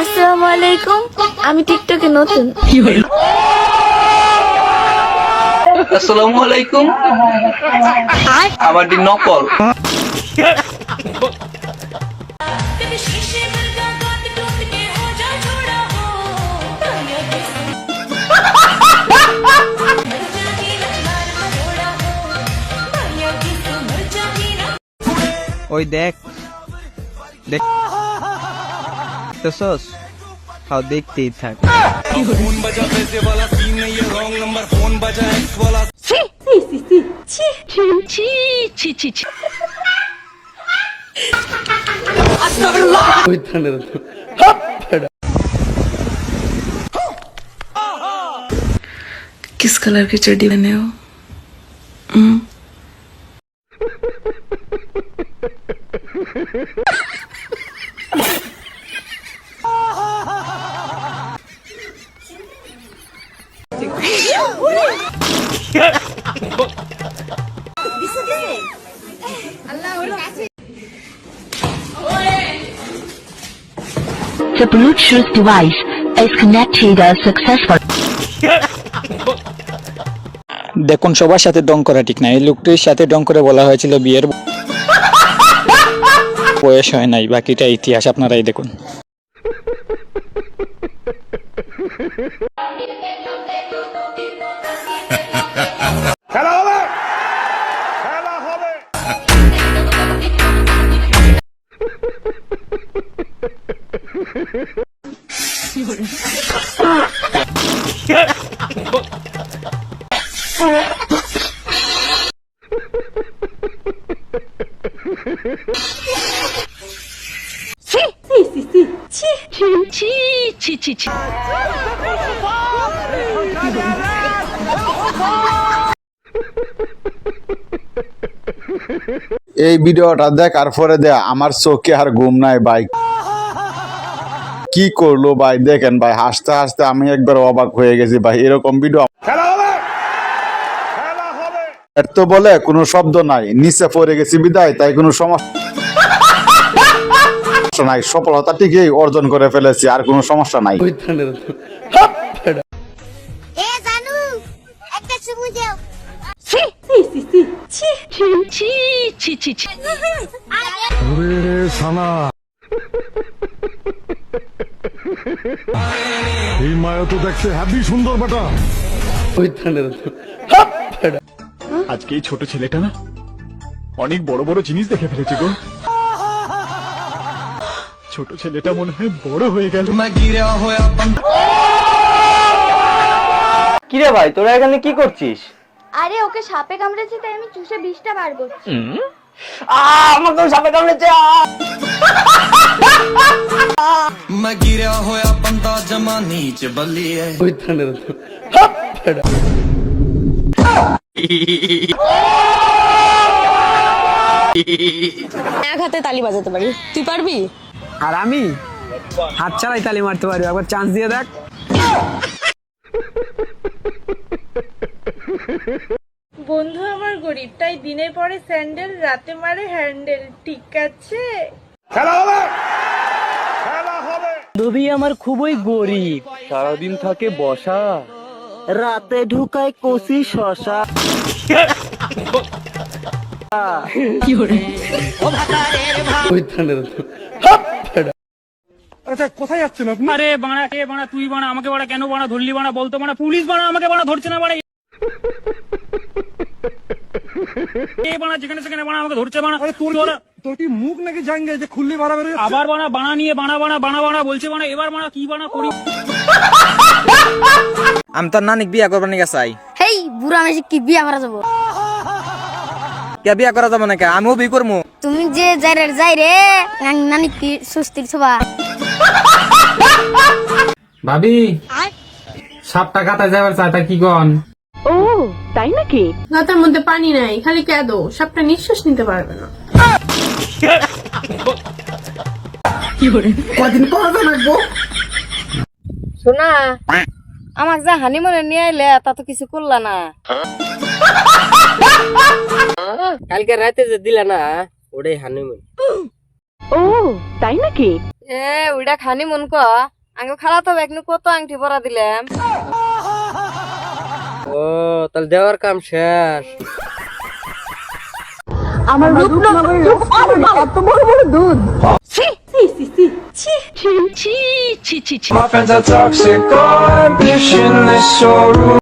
আসসালামু আলাইকুম। আমি টিকটকে নতুন। আসসালামু আলাইকুম। আমারটি নকল। ওই দেখ। দেখ। सस हाँ देखते था किस कलर की चड्डी बने हो? हम्म। The Bluetooth device is connected successfully. দেখুন, সবার সাথে ডং করা ঠিক না এই লোকটির সাথে ডং করে বলা হয়েছিল বিয়ের বয়স হয় নাই, বাকিটা ইতিহাস, আপনারাই দেখুন এই ভিডিওটা দেখার পরে দে আমার চোখে আর ঘুম নাই ভাই কি করল ভাই? দেখেন ভাই হাসতে হাসতে আমি একবার অবাক হয়ে গেছি ভাই এরকম ভিডিও এর তো বলে কোনো শব্দ নাই নিচে পড়ে গেছি বিদায় তাই কোনো সমস্যা নাই। সফলতা ঠিকই অর্জন করে ফেলেছি আর কোনো সমস্যা নাই। ছি ছি ছি ছি ছি এই মায়া তো দেখতে হ্যাপি সুন্দর বেটা। আজকে এই ছোট ছেলেটা না অনেক বড় বড় জিনিস দেখে ফেলেছে গো। ছোট ছেলেটা মনে হয় বড় হয়ে গেল। কিরে ভাই তোরা এখানে কি করছিস? আরে ওকে সাপে কামড়েছে তাই আমি চুষে বিষটা বার করছি। আমাকে সাপে কামড়েছে ਮੈਂ ਗਿਰਿਆ ਹੋਇਆ ਬੰਦਾ ਜਮਾਨੀ ਚ ਬੱਲੀਏ এক হাতে তালি বাজাতে পারি তুই পারবি আর আমি হাত ছাড়াই তালি মারতে পারি একবার চান্স দিয়ে দেখ বন্ধু আমার গরিব তাই দিনে পরে স্যান্ডেল রাতে মারে হ্যান্ডেল ঠিক আছে বান্ধবী আমার খুবই গরিব। সারাদিন থাকে বসা। রাতে ঢুকায় কষি শশা। আরে বাড়া কে বাড়া তুই বাড়া আমাকে বাড়া কেন বাড়া ধরলি বাড়া বলতো বাড়া পুলিশ বাড়া আমাকে বাড়া ধরছে না বাড়া। এ বাড়া যেখানে সেখানে বাড়া আমাকে ধরছে বাড়া তোর কি মুখ নাকি জাঙ্গে যে খুললি আবার বাড়া বাড়া নিয়ে বাড়া বাড়া বাড়া বাড়া বলছে বাড়া এবার বাড়া কি বাড়া করি? আমি তোর নানিক বিয়া করবার নিকে চাই। হেই বুড়া মেশে কি বিয়া করা যাব? কে বিয়া করা যাব নাকি? আমিও বিয়ে করব তুমি যে যাই রে যাই রে নানি কি সুস্থির সবা ভাবি সাপটা কাটা যাবার চাটা কি কন গাতার মধ্যে পানি নাই খালি কেদো সাপটা নিঃশ্বাস নিতে পারবে না। শোনা আমাক যা হানিমুনে নিয়ে আইলে তা তো কিছু করলা না। কালকে রাতে যে দিলা না ওটাই হানিমুন। ও তাই নাকি? এ ওইটা খানি মন ক আগে খালা তো একনু কত আংটি পরা দিলাম? ও তাহলে দেওয়ার কাম শেষ। আমার রূপনগর এত বড় বড় দুধ। ছি ছি ছি ছি। ছি ছি ছি ছি My friends are toxic, ambitionless, so rude